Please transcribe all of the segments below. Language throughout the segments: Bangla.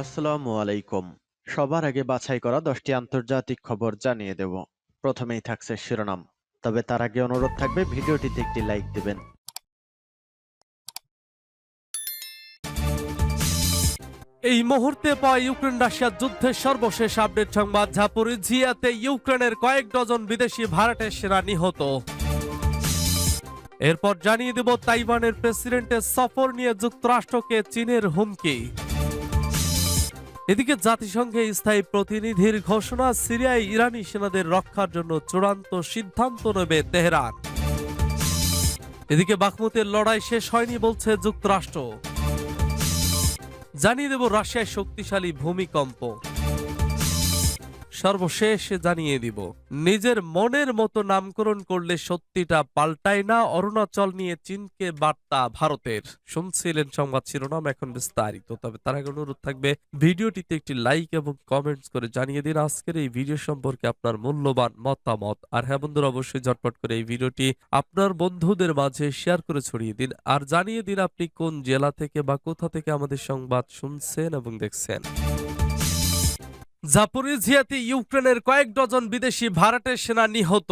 আসসালামু আলাইকুম। সবার আগে বাছাই করা দশটি আন্তর্জাতিক খবর জানিয়ে দেব। প্রথমেই থাকছে শিরোনাম। তবে তার আগে অনুরোধ থাকবে, ভিডিওটিতে একটি লাইক দিবেন। এই মুহূর্তে পাওয়া ইউক্রেন রাশিয়া যুদ্ধের সর্বশেষ আপডেট সংবাদ ঝাপরিঝিয়াতে ইউক্রেনের কয়েক ডজন বিদেশি ভাড়াটের সেনা নিহত। এরপর জানিয়ে দেব, তাইওয়ানের প্রেসিডেন্টের সফর নিয়ে যুক্তরাষ্ট্রকে চীনের হুমকি। এদিকে জাতিসংঘে স্থায়ী প্রতিনিধির ঘোষণা, সিরিয়ায় ইরানি সেনাদের রক্ষার জন্য চূড়ান্ত সিদ্ধান্ত নেবে তেহরান। এদিকে বাখমুতের লড়াই শেষ হয়নি বলছে যুক্তরাষ্ট্র। জানিয়ে দেব রাশিয়ায় শক্তিশালী ভূমিকম্প। সর্বশেষ জানিয়ে দিব। নিজের মনের মতো নামকরণ করলে সত্যিটা পাল্টায় না। অরুণাচল নিয়ে চীনকে বার্তা ভারতের। শুনছিলেন সংবাদ শিরোনাম এখন বিস্তারিত। তবে তার আগে অনুরোধ থাকবে, ভিডিওটিতে একটি লাইক এবং কমেন্টস করে জানিয়ে দিন আজকের এই ভিডিও সম্পর্কে আপনার মূল্যবান মতামত। আর হ্যাঁ বন্ধুরা, অবশ্যই ঝটপট করে এই ভিডিওটি আপনার বন্ধুদের মাঝে শেয়ার করে ছড়িয়ে দিন। আর জানিয়ে দিন আপনি কোন জেলা থেকে বা কোথা থেকে আমাদের সংবাদ শুনছেন এবং দেখছেন। ইউক্রেনের কয়েক ডজন বিদেশি ভাড়াটের সেনা নিহত।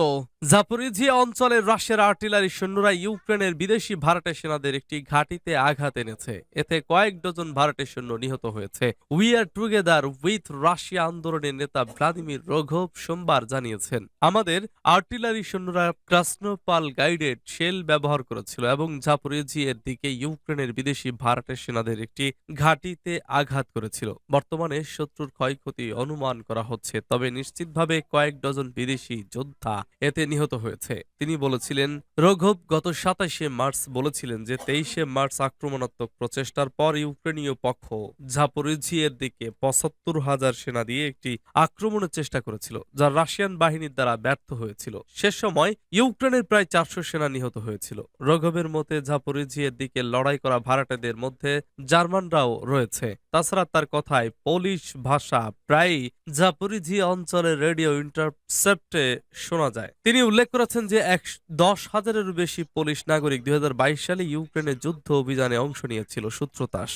রাশিয়ার আর্টিলারি সৈন্যরা ইউক্রেনের বিদেশি সেনাদের একটি ঘাঁটিতে আঘাত এনেছে। এতে কয়েক ডজন সৈন্য নিহত হয়েছে। We are together with Russia আন্দোলনের নেতা ভ্লাদিমির রঘব সোমবার জানিয়েছেন। আমাদের আর্টিলারি সৈন্যরা ক্রাসনোপাল গাইডেড শেল ব্যবহার করেছিল এবং জাপোরিজিয়ার দিকে ইউক্রেনের বিদেশি ভাড়াটে সেনাদের একটি ঘাঁটিতে আঘাত করেছিল। বর্তমানে শত্রুর ক্ষয়ক্ষতি অনুমান করা হচ্ছে, তবে নিশ্চিতভাবে কয়েক ডজন বিদেশি যোদ্ধা এতে নিহত হয়েছে। তিনি বলেছিলেন, রঘব গত সাতাশে মার্চ বলেছিলেন যে তেইশে মার্চ আক্রমণাত্মক প্রচেষ্টার পর ইউক্রেনীয় পক্ষ ঝাপরিঝিয়ের দিকে পঁচাত্তর হাজার সেনা দিয়ে একটি আক্রমণের চেষ্টা করেছিল, যা রাশিয়ান বাহিনীর দ্বারা ব্যর্থ হয়েছিল। সে সময় ইউক্রেনের প্রায় চারশো সেনা নিহত হয়েছিল। রঘবের মতে ঝাপরিঝিয়ের দিকে লড়াই করা ভাড়াটেদের মধ্যে জার্মানরাও রয়েছে। তাছাড়া তার কথায় পোলিশ ভাষা প্রায়ই জাপরিঝি অঞ্চলের রেডিও ইন্টারসেপ্টে শোনা যায়। তিনি উল্লেখ করেছেন যে এক দশ হাজারেরও বেশি পোলিশ নাগরিক দুই হাজার বাইশ সালে ইউক্রেনের যুদ্ধ অভিযানে অংশ নিয়েছিল সূত্রতাস।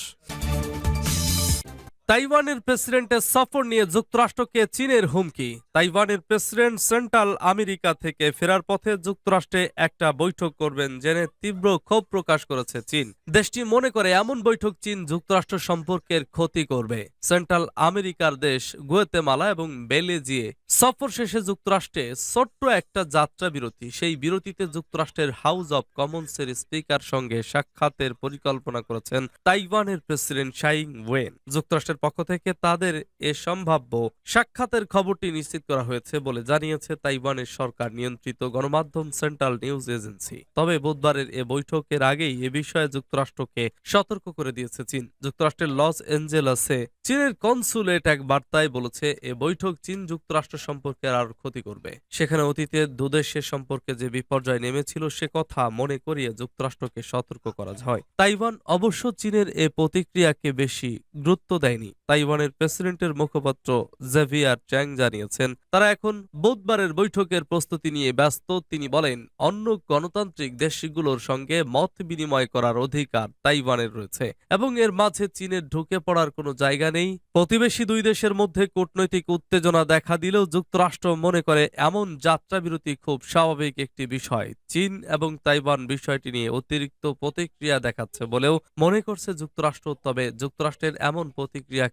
তাইওয়ানের প্রেসিডেন্টের সফর নিয়ে যুক্তরাষ্ট্রকে চীনের হুমকি। তাইওয়ানের প্রেসিডেন্ট সেন্ট্রাল আমেরিকা থেকে ফেরার পথে যুক্তরাষ্ট্রে একটা বৈঠক করবেন জেনে তীব্র ক্ষোভ প্রকাশ করেছে চীন। দেশটি মনে করে এমন বৈঠক চীন যুক্তরাষ্ট্র সম্পর্কের ক্ষতি করবে। সেন্ট্রাল আমেরিকার দেশ গুয়েতেমালা এবং বেলেজিয়ে সফর শেষে যুক্তরাষ্ট্রে ছোট্ট একটা যাত্রা বিরতি। সেই বিরতিতে যুক্তরাষ্ট্রের হাউস অব কমন্সের স্পিকার সঙ্গে সাক্ষাতের পরিকল্পনা করেছেন তাইওয়ানের প্রেসিডেন্ট শাইং ওয়েন। যুক্তরাষ্ট্রের পক্ষ থেকে তাদের এ সম্ভাব্য সাক্ষাতের খবরটি নিশ্চিত করা হয়েছে বলে জানিয়েছে তাইওয়ানের সরকার নিয়ন্ত্রিত গণমাধ্যম সেন্ট্রাল নিউজ এজেন্সি। তবে বুধবারের এ বৈঠকের আগেই এ বিষয়ে যুক্তরাষ্ট্রকে সতর্ক করে দিয়েছে চীন। যুক্তরাষ্ট্রের লস এঞ্জেলাসে চীনের কনসুলেট এক বার্তায় বলেছে, এ বৈঠক চীন যুক্তরাষ্ট্র সম্পর্কে আর ক্ষতি করবে। সেখানে অতীতে দুদেশের সম্পর্কে যে বিপর্যয় নেমেছিল সে কথা মনে করিয়ে যুক্তরাষ্ট্রকে সতর্ক করা হয়। তাইওয়ান অবশ্য চীনের এ প্রতিক্রিয়াকে বেশি গুরুত্ব দেয়নি। 你 তাইওয়ানের প্রেসিডেন্টের মুখপাত্র জেভিয়ার চ্যাং জানিয়েছেন, তারা এখন বুধবারের বৈঠকের প্রস্তুতি নিয়ে ব্যস্ত। তিনি বলেন, অন্য গণতান্ত্রিক দেশগুলোর সঙ্গে মত বিনিময় করার অধিকার তাইওয়ানের রয়েছে এবং এর মাঝে চীনের ঢুকে পড়ার কোনো জায়গা নেই। প্রতিবেশী দুই দেশের মধ্যে কূটনৈতিক উত্তেজনা দেখা দিলেও যুক্তরাষ্ট্র মনে করে এমন যাত্রাবিরতি খুব স্বাভাবিক একটি বিষয়। চীন এবং তাইওয়ান বিষয়টি নিয়ে অতিরিক্ত প্রতিক্রিয়া দেখাচ্ছে বলেও মনে করছে যুক্তরাষ্ট্র, তবে যুক্তরাষ্ট্রের এমন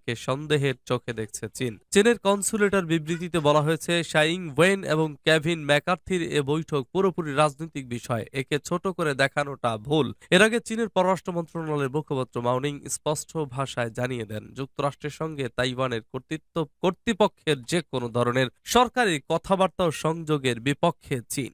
প্রতিক্রিয়াকে সন্দেহের চোখে দেখছে চীন। চীনের কনসুলেটার বিবৃতিতে বলা হয়েছে শাইং ওয়েন এবং কেভিন ম্যাকার্থির এ বৈঠক পুরোপুরি রাজনৈতিক বিষয়, একে ছোট করে দেখানোটা ভুল। এর আগে চীনের পররাষ্ট্র মন্ত্রণালয়ের মুখপাত্র মাউনিং স্পষ্ট ভাষায় জানিয়ে দেন, যুক্তরাষ্ট্রের সঙ্গে তাইওয়ানের কর্তৃত্ব কর্তৃপক্ষের যে কোনো ধরনের সরকারি কথাবার্তা ও সংযোগের বিপক্ষে চীন।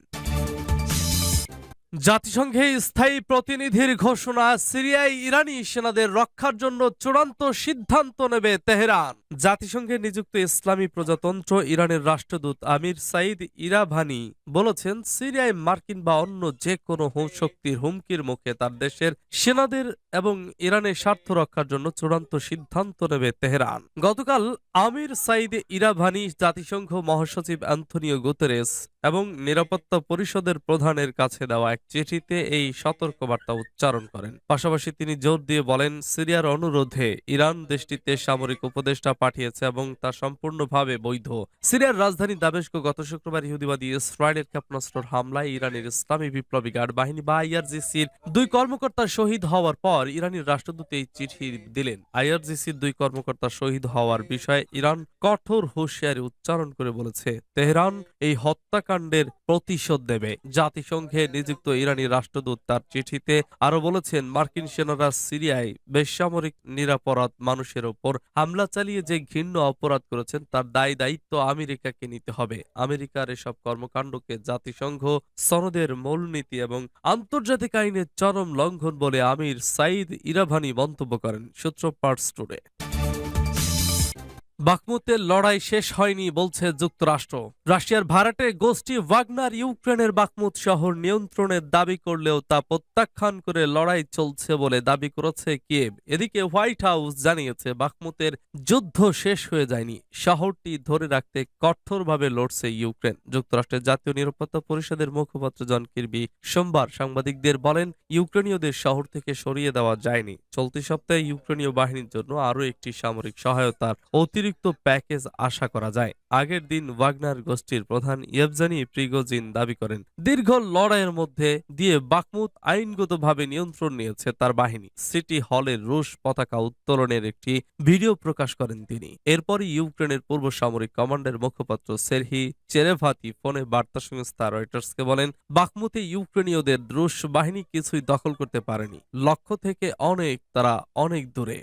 জাতিসংঘে স্থায়ী প্রতিনিধির ঘোষণা, সিরিয়ায় ইরানি সেনাদের রক্ষার জন্য চূড়ান্ত সিদ্ধান্ত নেবে তেহরান। জাতিসংঘে নিযুক্ত ইসলামী প্রজাতন্ত্র ইরানের রাষ্ট্রদূত আমির সাইদ ইরাভানি বলেছেন, সিরিয়ায় মার্কিন বা অন্য যে কোনো শক্তির হুমকির মুখে তার দেশের সেনাদের এবং ইরানের স্বার্থ রক্ষার জন্য চূড়ান্ত সিদ্ধান্ত নেবে তেহরান। গতকাল আমির সাইদ ইরাভানি জাতিসংঘ মহাসচিব অ্যান্থনিও গুতেরেস এবং নিরাপত্তা পরিষদের প্রধানের কাছে দেওয়া এক চিঠিতে এই সতর্কবার্তা উচ্চারণ করেন। পাশাপাশি তিনি জোর দিয়ে বলেন, সিরিয়ার অনুরোধে ইরান দেশটিতে সামরিক উপদেষ্টা পাঠিয়েছে এবং তা সম্পূর্ণভাবে বৈধ। সিরিয়ার রাজধানী দামেস্ক গত শুক্রবার ইহুদিবাদী ইসরায়েলের ক্ষেপণাস্ত্রের হামলায় ইরানের ইসলামী বিপ্লবী গার্ড বাহিনী বা আইআরজিসির দুই কর্মকর্তা শহীদ হওয়ার পর ইরানের রাষ্ট্রদূত এই চিঠি দিলেন। আইআরজিসির দুই কর্মকর্তা শহীদ হওয়ার বিষয়ে ইরান কঠোর হুঁশিয়ারি উচ্চারণ করে বলেছে, তেহরান এই হত্যাকাণ্ডের প্রতিশোধ নেবে। জাতিসংঘে নিযুক্ত ইরানি রাষ্ট্রদূত তার চিঠিতে আরও বলেছেন, মার্কিন সেনারা সিরিয়ায় বেসামরিক নিরাপরাধ মানুষের ওপর হামলা চালিয়ে যে ঘৃণ্য অপরাধ করেছেন, তার দায় দায়িত্ব আমেরিকাকে নিতে হবে। আমেরিকার এসব কর্মকাণ্ডকে জাতিসংঘ, সনদের মূলনীতি এবং আন্তর্জাতিক আইনের চরম লঙ্ঘন বলে আমির সাইদ ইরাভানি মন্তব্য করেন সূত্র পার্টস টুডে। বাকমুতের লড়াই শেষ হয়নি, বলছে যুক্তরাষ্ট্র। রাশিয়ার ভাড়াটে গোষ্ঠী ওয়াগনার ইউক্রেনের বাকমুত শহর নিয়ন্ত্রণের দাবি করলেও তা প্রত্যাখ্যান করে লড়াই চলছে বলে দাবি করেছে কিয়েভ। এদিকে হোয়াইট হাউস জানিয়েছে বাকমুতের যুদ্ধ শেষ হয়ে যায়নি। শহরটি ধরে রাখতে কঠোরভাবে লড়ছে ইউক্রেন। যুক্তরাষ্ট্রের জাতীয় নিরাপত্তা পরিষদের মুখপাত্র জন কির্বি সোমবার সাংবাদিকদের বলেন, ইউক্রেনীয়দের শহর থেকে সরিয়ে দেওয়া যায়নি। চলতি সপ্তাহে ইউক্রেনীয় বাহিনীর জন্য আরও একটি সামরিক সহায়তার অতিরিক্ত প্যাকেজ আশা করা যায়। আগের দিন ওয়াগনার গোষ্ঠীর প্রধান ইয়েভজানি প্রিগোজিন দাবি করেন, দীর্ঘ লড়াইয়ের মধ্যে দিয়ে বাকমুত আইনগতভাবে নিয়ন্ত্রণ নিয়েছে তার বাহিনী। সিটি হলের রুশ পতাকা উত্তোলনের একটি ভিডিও প্রকাশ করেন তিনি। এরপরই ইউক্রেনের পূর্ব সামরিক কমান্ডের মুখপাত্র সেরহি চেরেভাতি ফোনে বার্তা সংস্থা রয়টার্সকে বলেন, বাকমুতে ইউক্রেনীয়দের রুশ বাহিনী কিছুই দখল করতে পারেনি। লক্ষ্য থেকে অনেক তারা অনেক দূরে।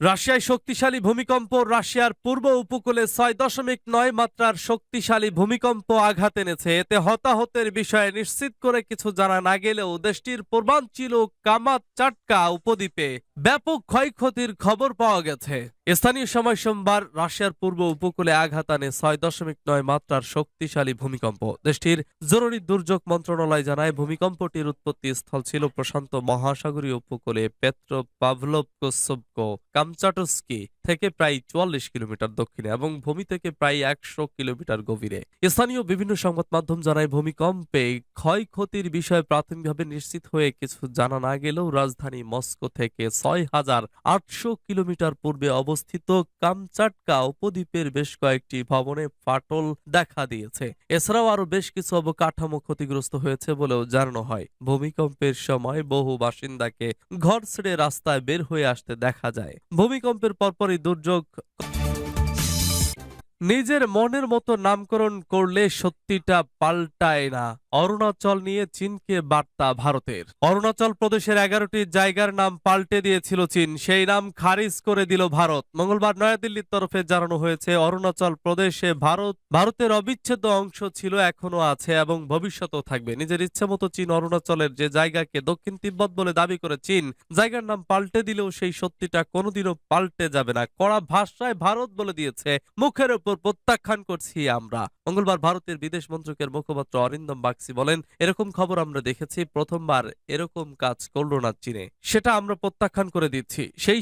রাশিয়ায় শক্তিশালী ভূমিকম্প রাশিয়ার পূর্ব উপকূলে ছয় দশমিক নয় মাত্রার শক্তিশালী ভূমিকম্প আঘাত এনেছে। এতে হতাহতের বিষয়ে নিশ্চিত করে কিছু জানা না গেলেও দেশটির পূর্বাঞ্চল কামাত চাটকা উপদ্বীপে ব্যাপক ক্ষয়ক্ষতির খবর পাওয়া গেছে। স্থানীয় সময় সোমবার রাশিয়ার পূর্ব উপকূলে আঘাত আনে ছয় দশমিক নয় মাত্রার শক্তিশালী ভূমিকম্প। দেশটির জরুরি দুর্যোগ মন্ত্রণালয় জানায়, ভূমিকম্পটির উৎপত্তি স্থল ছিল প্রশান্ত মহাসাগরীয় উপকূলে পেত্রো কামচাটস্কি থেকে প্রায় চুয়াল্লিশ কিলোমিটার দক্ষিণে এবং ভূমি থেকে প্রায় একশো কিলোমিটার গভীরে। স্থানীয় বিভিন্ন সংবাদ মাধ্যম জানায়, ভূমিকম্পে ক্ষয়ক্ষতির বিষয়ে প্রাথমিকভাবে নিশ্চিত হয়ে কিছু জানা না গেলেও রাজধানী মস্কো থেকে ছয় হাজার আটশো কিলোমিটার পূর্বে অবস্থিত কামচাটকা উপদ্বীপের বেশ কয়েকটি ভবনে ফাটল দেখা দিয়েছে। এছাড়াও আরও বেশ কিছু অবকাঠামো ক্ষতিগ্রস্ত হয়েছে বলেও জানানো হয়। ভূমিকম্পের সময় বহু বাসিন্দাকে ঘর ছেড়ে রাস্তায় বের হয়ে আসতে দেখা যায়। ভূমিকম্পের পরপরই দুর্যোগ। নিজের মনের মতো নামকরণ করলে সত্যিটা পাল্টায় না। অরুণাচল নিয়ে চীনকে বার্তা ভারতের। অরুণাচল প্রদেশের এগারোটি জায়গার নাম পাল্টে দিয়েছিল চীন। সেই নাম খারিজ করে দিল ভারত। মঙ্গলবার নয়াদিল্লির তরফে জানানো হয়েছে, অরুণাচল প্রদেশে ভারত, ভারতের অবিচ্ছেদ্য অংশ ছিল এখনও আছে এবং ভবিষ্যতেও থাকবে। নিজের ইচ্ছে মতো চীন অরুণাচলের যে জায়গাকে দক্ষিণ তিব্বত বলে দাবি করে চীন, জায়গার নাম পাল্টে দিলেও সেই সত্যিটা কোনোদিনও পাল্টে যাবে না। কড়া ভাষায় ভারত বলে দিয়েছে, মুখের উপর প্রত্যাখ্যান করছি আমরা। মঙ্গলবার ভারতের বিদেশ মন্ত্রকের মুখপাত্র অরিন্দম বাগচি বলেন, এরকম খবর আমরা দেখেছি, প্রথমবার এরকম কাজ করল না চীনে। সেটা আমরা প্রত্যাখ্যান করে দিচ্ছি। সেই